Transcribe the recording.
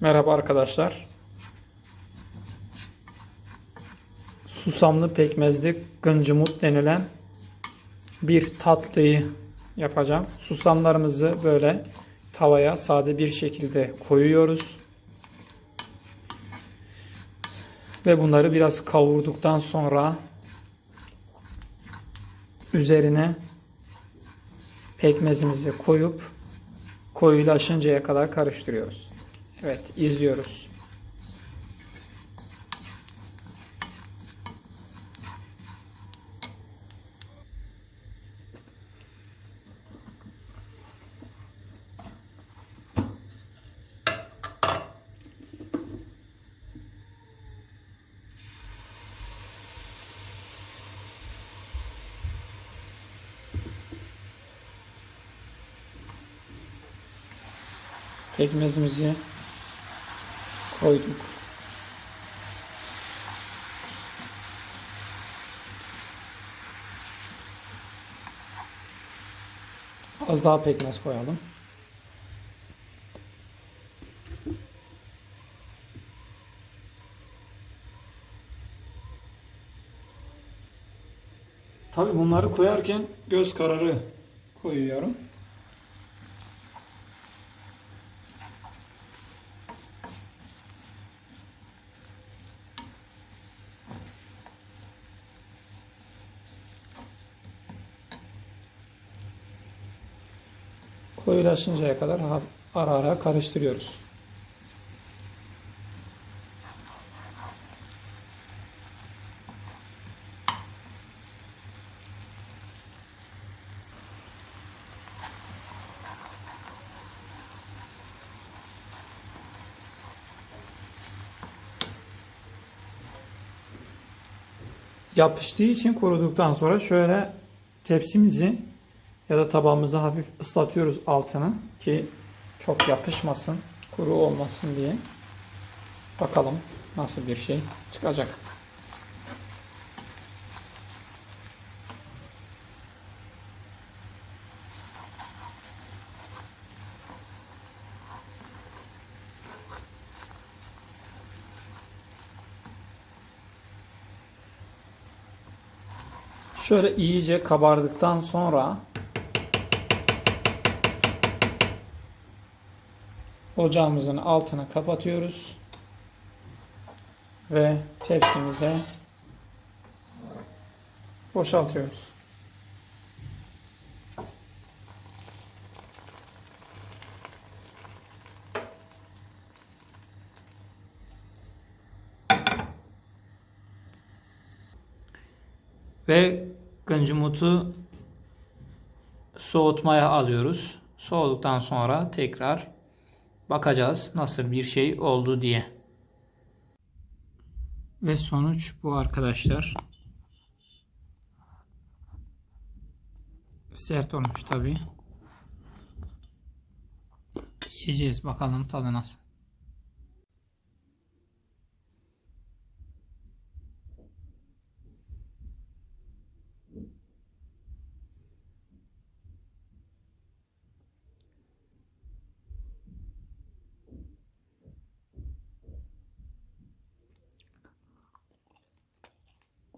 Merhaba arkadaşlar. Susamlı pekmezli gıncımut denilen bir tatlıyı yapacağım. Susamlarımızı böyle tavaya sade bir şekilde koyuyoruz. Ve bunları biraz kavurduktan sonra üzerine pekmezimizi koyup koyulaşıncaya kadar karıştırıyoruz. Evet, izliyoruz. Pekmezimizi koyduk. Az daha pekmez koyalım. Tabi bunları koyarken göz kararı koyuyorum. Koyulaşıncaya kadar ara ara karıştırıyoruz. Yapıştığı için kuruduktan sonra şöyle tepsimizi ya da tabağımızı hafif ıslatıyoruz altını ki çok yapışmasın, kuru olmasın diye. Bakalım nasıl bir şey çıkacak. Şöyle iyice kabardıktan sonra ocağımızın altını kapatıyoruz ve tepsimize boşaltıyoruz. Ve gıncımutu soğutmaya alıyoruz. Soğuduktan sonra tekrar bakacağız nasıl bir şey oldu diye. Ve sonuç bu arkadaşlar. Sert olmuş tabi. Yiyeceğiz bakalım tadı nasıl.